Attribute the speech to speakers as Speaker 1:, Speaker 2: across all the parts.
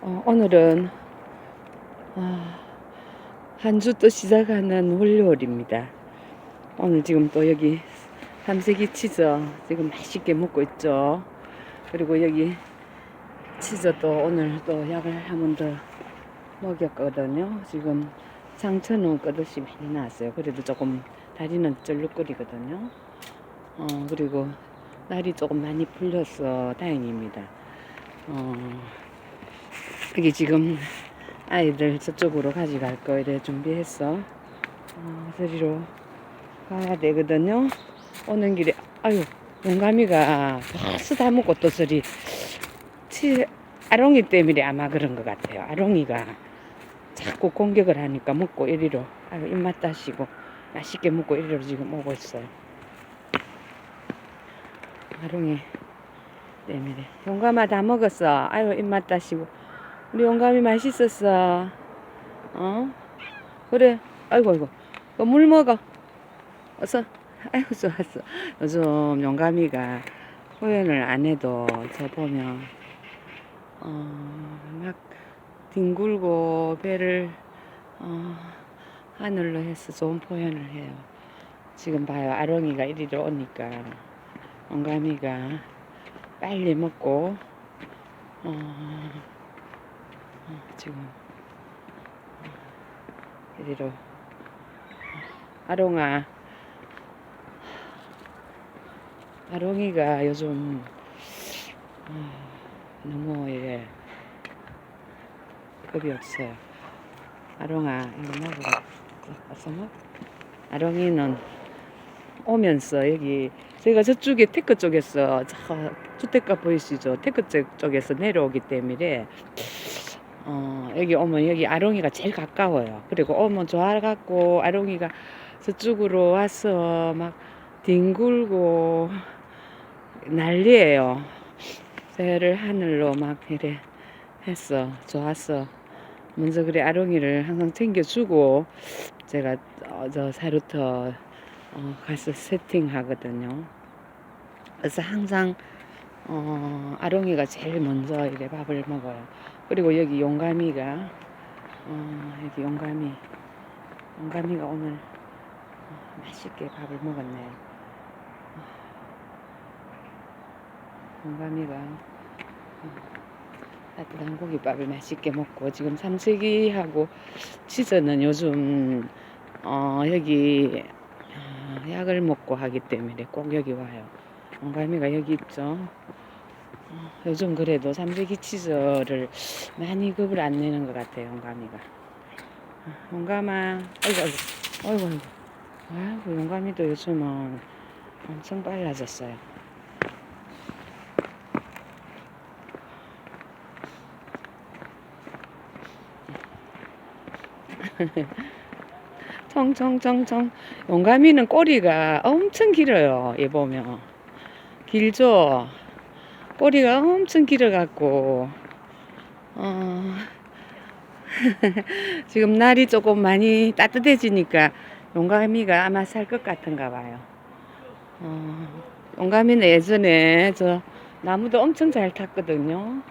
Speaker 1: 어, 오늘은 아, 한주 또 시작하는 월요일입니다. 오늘 지금 또 여기 삼색이 치즈 지금 맛있게 먹고 있죠. 그리고 여기 치즈 또 오늘 또 약을 한 번 더 먹였거든요. 지금 상처는 끝없이 많이 나왔어요. 그래도 조금 다리는 쩔룩거리거든요. 어, 그리고 날이 조금 많이 풀려서 다행입니다. 어, 여기 지금 아이들 저쪽으로 가져갈 거 이래 준비했어. 어, 저리로 가야 되거든요. 오는 길에, 아유, 용감이가 벌써 다 먹고 또 치, 아롱이 때문에 아마 그런 것 같아요. 아롱이가 자꾸 공격을 하니까 먹고 이리로, 아유, 입맛 다시고, 맛있게 먹고 이리로 지금 오고 있어요. 아롱이 때문에. 용감아 다 먹었어. 아유, 입맛 다시고. 우리 용감이 맛있었어. 어? 그래. 아이고, 아이고. 그물 먹어. 어서. 아이고, 좋았어. 요즘 용감이가 호연을 안 해도 저 보면, 어, 막 뒹굴고 배를, 어, 하늘로 해서 좋은 표현을 해요. 지금 봐요. 아롱이가 이리로 오니까 용감이가 빨리 먹고, 어, 어, 지금. 어, 이리로. 아롱아. 아롱이가 요즘 어, 너무 이래 겁이 없어요. 아롱아 이거 먹어봐 어서 먹 아롱이는 오면서 여기 제가 저쪽에 테크 쪽에서 저 주택가 보이시죠? 테크 쪽- 쪽에서 내려오기 때문에 어, 여기 오면 여기 아롱이가 제일 가까워요. 그리고 오면 좋아갖고 아롱이가 저쪽으로 와서 막 뒹굴고 난리예요. 배를 하늘로 막 이래 했어. 좋았어. 먼저 그래 아롱이를 항상 챙겨주고 제가 어, 저 사루터 어, 가서 세팅하거든요. 그래서 항상 어, 아롱이가 제일 먼저 이래 밥을 먹어요. 그리고 여기 용감이가 어, 여기 용감이 용감이가 오늘 어, 맛있게 밥을 먹었네요. 어, 용감이가 어, 따뜻한 고기밥을 맛있게 먹고 지금 삼색이하고 치즈는 요즘 어, 여기 어, 약을 먹고 하기 때문에 꼭 여기 와요. 용감이가 여기 있죠. 어, 요즘 그래도 삼색이 치즈를 많이 급을 안 내는 것 같아요, 용감이가. 어, 용감아, 아이고, 아이고, 아이고. 아이고, 용감이도 요즘은 엄청 빨라졌어요. 청청청청. 용감이는 꼬리가 엄청 길어요, 얘 보면. 길죠? 꼬리가 엄청 길어갖고, 어, 지금 날이 조금 많이 따뜻해지니까 용감이가 아마 살 것 같은가 봐요. 어, 용감이는 예전에 저 나무도 엄청 잘 탔거든요.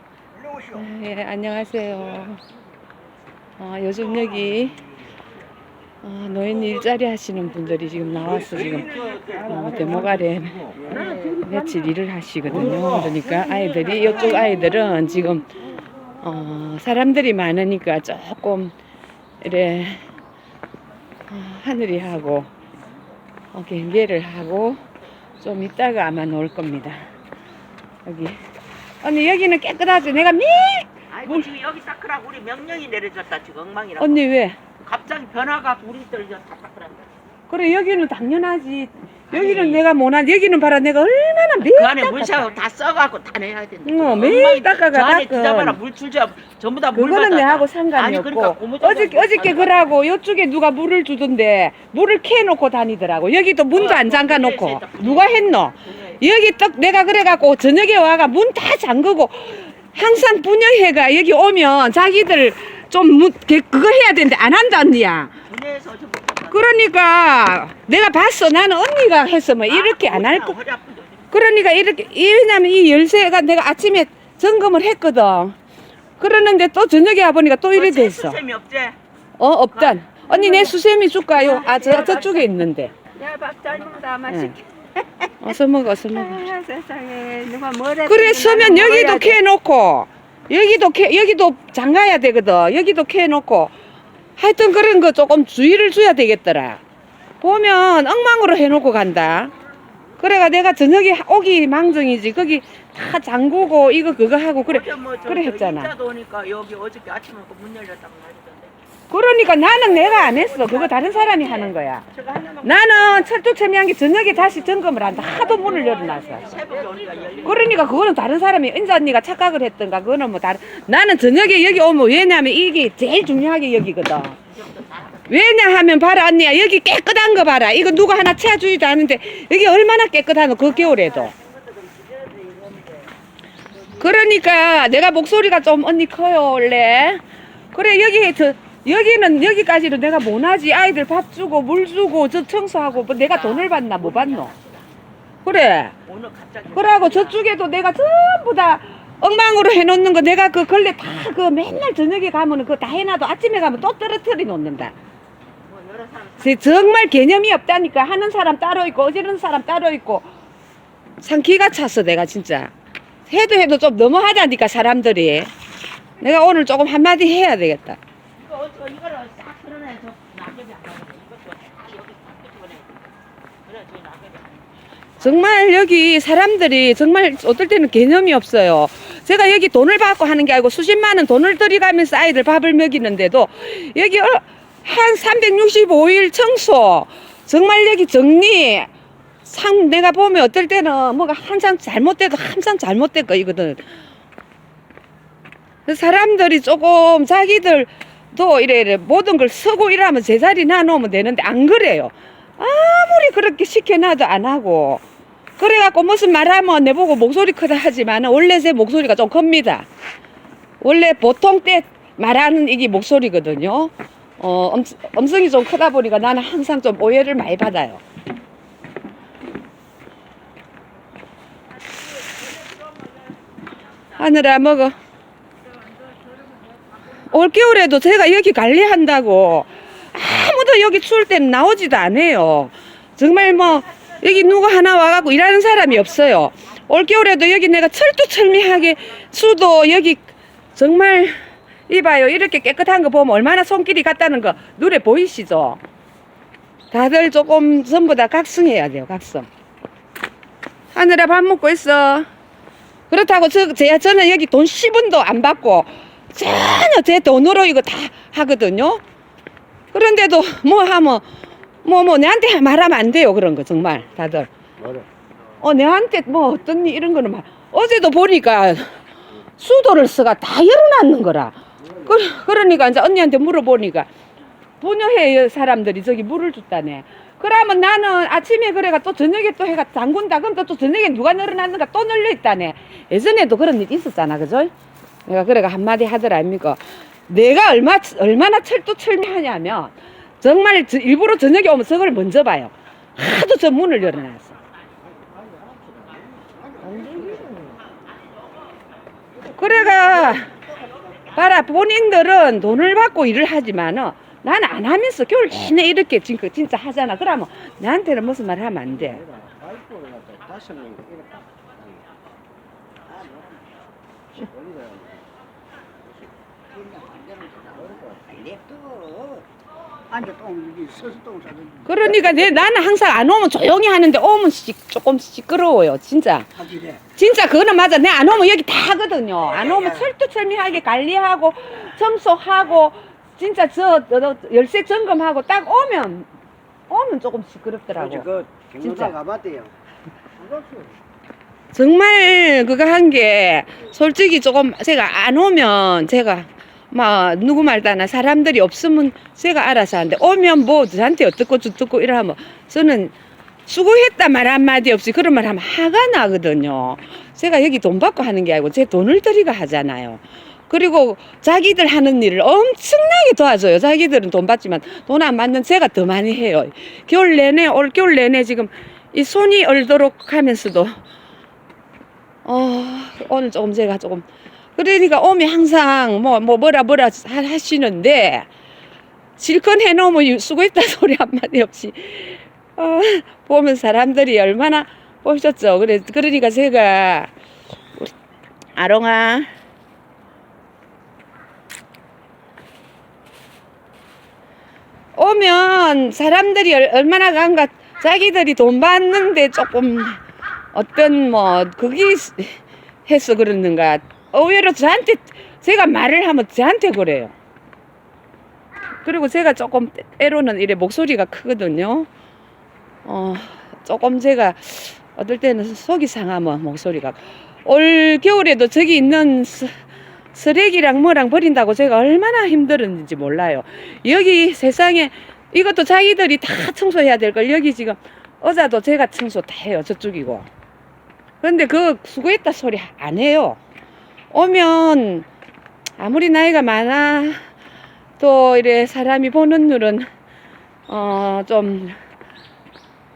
Speaker 1: 예, 안녕하세요. 어, 요즘 여기 어, 노인 일자리 하시는 분들이 지금 나와서 지금 어, 대목 아래 며칠 일을 하시거든요. 그러니까 아이들이 이쪽 아이들은 지금 어, 사람들이 많으니까 조금 이래 어, 하늘이 하고 어, 경계를 하고 좀 이따가 아마 놓을 겁니다. 여기 언니 여기는 깨끗하지? 내가 미
Speaker 2: 아이고 지금 여기 닦으라고 우리 명령이 내려졌다 지금 엉망이라고
Speaker 1: 언니 왜?
Speaker 2: 갑자기 변화가 우리들 다 닦으라고
Speaker 1: 그래 여기는 당연하지. 여기는 내가 못한 여기는 봐라. 내가 얼마나 매일
Speaker 2: 그 안에 물샤워 다 써갖고 다 내야 된다
Speaker 1: 어, 매일 닦아가
Speaker 2: 저 안에
Speaker 1: 닦아.
Speaker 2: 뒤져봐라. 물줄자. 전부 다 물만
Speaker 1: 그거는
Speaker 2: 다
Speaker 1: 내하고 상관이
Speaker 2: 아니,
Speaker 1: 없고
Speaker 2: 그러니까 고무장갑
Speaker 1: 어저께 어저께
Speaker 2: 뭐
Speaker 1: 그러고 이쪽에 누가 물을 주던데 물을 캐놓고 다니더라고. 여기도 문도
Speaker 2: 어,
Speaker 1: 안 잠가 놓고. 누가 했노? 여기 딱 내가 그래갖고 저녁에 와가 문 다 잠그고 항상 분녀회가. 여기 오면 자기들 좀 문- 그- 그거 해야 되는데 안 한다 언니야
Speaker 2: 좀
Speaker 1: 그러니까 내가 봤어 나는 언니가 했으면 이렇게 안 할 거.
Speaker 2: 허리 아픈데 어디
Speaker 1: 그러니까 이렇게 이- 왜냐면 이 열쇠가 내가 아침에 점검을 했거든. 그러는데 또 저녁에 와보니까 또 이래
Speaker 2: 뭐
Speaker 1: 됐어.
Speaker 2: 쌤이 없지?
Speaker 1: 어, 없단. 언니 내 수세미 줄까요? 아, 저, 저쪽에 있는데.
Speaker 3: 야밥 잘 먹다 맛있게.
Speaker 1: 어서 먹어, 어서 먹어.
Speaker 3: 아, 세상에 누가 뭐래?
Speaker 1: 그래, 서면 여기도 캐놓고, 여기도 캐, 여기도 장가야 되거든. 여기도 캐놓고. 하여튼 그런 거 조금 주의를 줘야 되겠더라. 보면 엉망으로 해놓고 간다. 그래가 내가 저녁에 오기 망정이지. 거기 다 잠그고 이거 그거 하고 그래.
Speaker 2: 어제 뭐 저,
Speaker 1: 그래
Speaker 2: 저
Speaker 1: 했잖아.
Speaker 2: 오니까 여기 어저께 아침에 그문 열렸다고 말이던데.
Speaker 1: 그러니까 나는 내가 안 했어. 그거 다른 사람이 하는 거야.
Speaker 2: 하나만
Speaker 1: 나는 철도 체미한 게 저녁에 다시 점검을 한다. 하도 문을 열어놔서.
Speaker 2: 새벽에 오니까 열리.
Speaker 1: 그러니까 그거는 다른 사람이 은자 언니가 착각을 했던가 그거는 뭐 다른 나는 저녁에 여기 오면 왜냐면 이게 제일 중요하게 여기거든 왜냐하면 봐라 언니야 여기 깨끗한 거 봐라. 이거 누가 하나 채워주지도 않는데 여기 얼마나 깨끗하노 그 겨울에도? 그러니까 내가 목소리가 좀 언니 커요 원래. 그래 여기 저 여기는 여기까지도 내가 못하지. 아이들 밥 주고 물 주고 저 청소하고 뭐 내가 돈을 받나 못 받노? 그래. 그러고 저쪽에도 내가 전부 다 엉망으로 해놓는 거 내가 그 걸레 다 그 맨날 저녁에 가면은 그거 다 해놔도 아침에 가면 또 떨어뜨려 놓는다. 정말 개념이 없다니까 하는 사람 따로 있고 어지르는 사람 따로 있고 상기가 찼어 내가 진짜 해도 해도 좀 너무하다니까 사람들이 내가 오늘 조금 한마디 해야 되겠다. 정말 여기 사람들이 정말 어떨 때는 개념이 없어요. 제가 여기 돈을 받고 하는 게 아니고 수십만 원 돈을 들여가면서 아이들 밥을 먹이는데도 여기 어- 한 365일 청소, 정말 여기 정리, 상 내가 보면 어떨 때는 뭐가 항상 잘못돼도 항상 잘못된 거이거든. 사람들이 조금 자기들도 이래, 이래 모든 걸 쓰고 이러면 제자리 놔놓으면 되는데 안 그래요. 아무리 그렇게 시켜놔도 안 하고 그래갖고 무슨 말하면 내보고 목소리 크다 하지만 원래 제 목소리가 좀 큽니다. 원래 보통 때 말하는 이게 목소리거든요. 어, 음, 음성이 좀 크다 보니까 나는 항상 좀 오해를 많이 받아요. 하늘아 먹어. 올겨울에도 제가 여기 관리한다고 아무도 여기 추울 때는 나오지도 않아요. 정말 뭐 여기 누구 하나 와갖고 일하는 사람이 없어요. 올겨울에도 여기 내가 철두철미하게 수도 여기 정말 이봐요 이렇게 깨끗한 거 보면 얼마나 손길이 갔다는 거 눈에 보이시죠? 다들 조금 전부 다 각성해야 돼요 각성. 하늘아 밥 먹고 있어. 그렇다고 저, 제, 저는 여기 돈 10원도 안 받고 전혀 제 돈으로 이거 다 하거든요. 그런데도 뭐 하면 뭐뭐 내한테 말하면 안 돼요 그런 거 정말 다들. 어 내한테 뭐 어떤 일 이런 거는 말. 어제도 보니까 수도를 써가 다 열어놨는 거라. 그, 그러니까 이제 언니한테 물어보니까 분유회 사람들이 저기 물을 줬다네. 그러면 나는 아침에 그래가 또 저녁에 또 해가 잠근다. 그럼 또, 또 저녁에 누가 늘어났는가 또 널려 있다네. 예전에도 그런 일 있었잖아, 그죠? 내가 그래가 한마디 하더라 아닙니까? 내가 얼마, 얼마나 철두철미하냐면 정말 저- 일부러 저녁에 오면 저걸 먼저 봐요. 하도 저 문을 열어놨어. 그래가 봐라 본인들은 돈을 받고 일을 하지만은 나는 안 하면서 겨울 내내 이렇게 진짜, 진짜 하잖아. 그러면 나한테는 무슨 말 하면 안 돼.
Speaker 4: 앉아 똥 여기 서서 똥 싸는
Speaker 1: 그러니까 내, 나는 항상 안 오면 조용히 하는데 오면 시, 조금 시끄러워요. 진짜.
Speaker 4: 하지래.
Speaker 1: 진짜 그거는 맞아. 내 안 오면 여기 다 하거든요. 안 오면 철두철미하게 관리하고 청소하고 진짜 저, 저, 저 열쇠 점검하고 딱 오면 오면 조금 시끄럽더라고.
Speaker 4: 그
Speaker 1: 진짜.
Speaker 4: 경로당 가봤대요.
Speaker 1: 정말 그거 한 게 솔직히 조금 제가 안 오면 제가 막 누구 말도 안 하. 사람들이 없으면 제가 알아서 하는데 오면 뭐 저한테 어떻고 저떻고 이러면 저는 수고했다 말 한마디 없이 그런 말 하면 화가 나거든요. 제가 여기 돈 받고 하는 게 아니고 제 돈을 들이가 하잖아요. 그리고 자기들 하는 일을 엄청나게 도와줘요. 자기들은 돈 받지만 돈 안 받는 제가 더 많이 해요. 겨울 내내, 올 겨울 내내 지금 이 손이 얼도록 하면서도 어, 오늘 조금 제가 조금 그러니까 오면 항상 뭐, 뭐 뭐라 뭐라 하- 하시는데 실컷 해놓으면 유- 수고했다 소리 한마디 없이. 어, 보면 사람들이 얼마나 보셨죠. 그래 그러니까 제가 우리 아롱아. 오면 사람들이 얼- 얼마나 간가 자기들이 돈 받는데 조금 어떤 뭐 그게 해서 그러는가 의외로 저한테 제가 말을 하면 저한테 그래요. 그리고 제가 조금 때로는 이래 목소리가 크거든요. 어 조금 제가 어떨 때는 속이 상하면 목소리가 올 겨울에도 저기 있는 스- 쓰레기랑 뭐랑 버린다고 제가 얼마나 힘들었는지 몰라요. 여기 세상에 이것도 자기들이 다 청소해야 될 걸 여기 지금 의자도 제가 청소 다 해요 저쪽이고. 근데 그 수고했다 소리 안 해요. 오면 아무리 나이가 많아 또 이래 사람이 보는 눈은 어 좀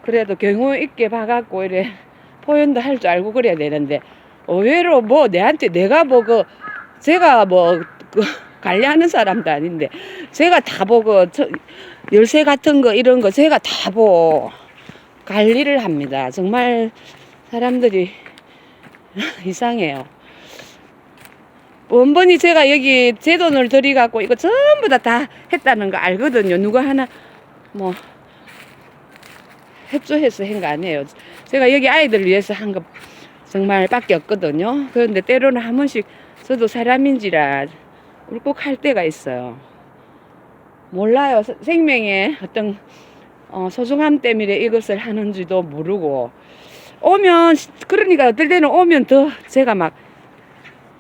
Speaker 1: 그래도 경우 있게 봐갖고 이래 표현도 할 줄 알고 그래야 되는데 의외로 뭐 내한테 내가 뭐그 제가 뭐 그 관리하는 사람도 아닌데 제가 다 보고 저 열쇠 같은 거 이런 거 제가 다 보고 관리를 합니다. 정말 사람들이 이상해요. 원본이 제가 여기 제 돈을 들이갖고 이거 전부 다 다 했다는 거 알거든요. 누가 하나 뭐 협조해서 한 거 아니에요. 제가 여기 아이들 위해서 한 거 정말 밖에 없거든요. 그런데 때로는 한 번씩 저도 사람인지라 울컥할 때가 있어요. 몰라요. 서- 생명의 어떤 어, 소중함 때문에 이것을 하는지도 모르고 오면 그러니까 어떨 때는 오면 더 제가 막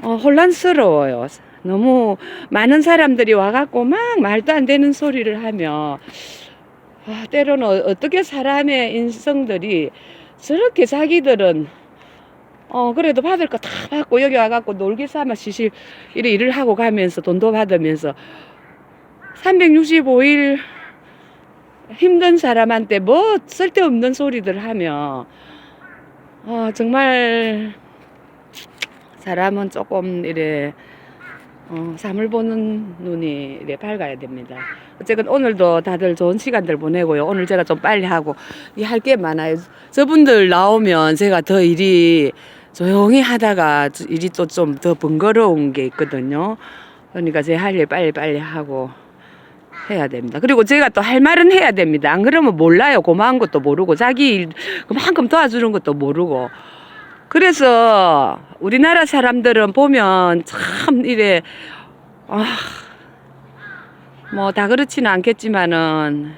Speaker 1: 어, 혼란스러워요. 너무 많은 사람들이 와갖고 막 말도 안 되는 소리를 하며 아, 때로는 어- 어떻게 사람의 인성들이 저렇게 자기들은 어 그래도 받을 거 다 받고 여기 와갖고 놀기 삼아 시실 이래 일을 하고 가면서 돈도 받으면서 365일 힘든 사람한테 뭐 쓸데없는 소리들 하며 어 정말 사람은 조금 이래 어, 삶을 보는 눈이 이래 밝아야 됩니다. 어쨌든 오늘도 다들 좋은 시간들 보내고요. 오늘 제가 좀 빨리 하고 할 게 많아요. 저분들 나오면 제가 더 일이 조용히 하다가 일이 또 좀 더 번거로운 게 있거든요. 그러니까 제 할 일 빨리 빨리 하고 해야 됩니다. 그리고 제가 또 할 말은 해야 됩니다. 안 그러면 몰라요. 고마운 것도 모르고 자기 일 그만큼 도와주는 것도 모르고 그래서 우리나라 사람들은 보면 참 이래 아, 뭐 다 그렇지는 않겠지만은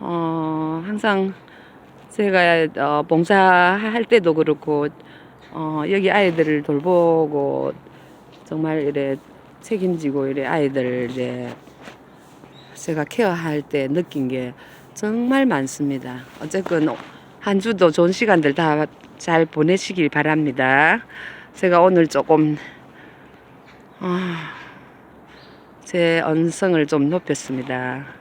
Speaker 1: 어 항상 제가 어, 봉사할 때도 그렇고 어, 여기 아이들을 돌보고 정말 이래 책임지고 이래 아이들 이제 제가 케어할 때 느낀 게 정말 많습니다. 어쨌건 한 주도 좋은 시간들 다 잘 보내시길 바랍니다. 제가 오늘 조금 아, 제 언성을 좀 높였습니다.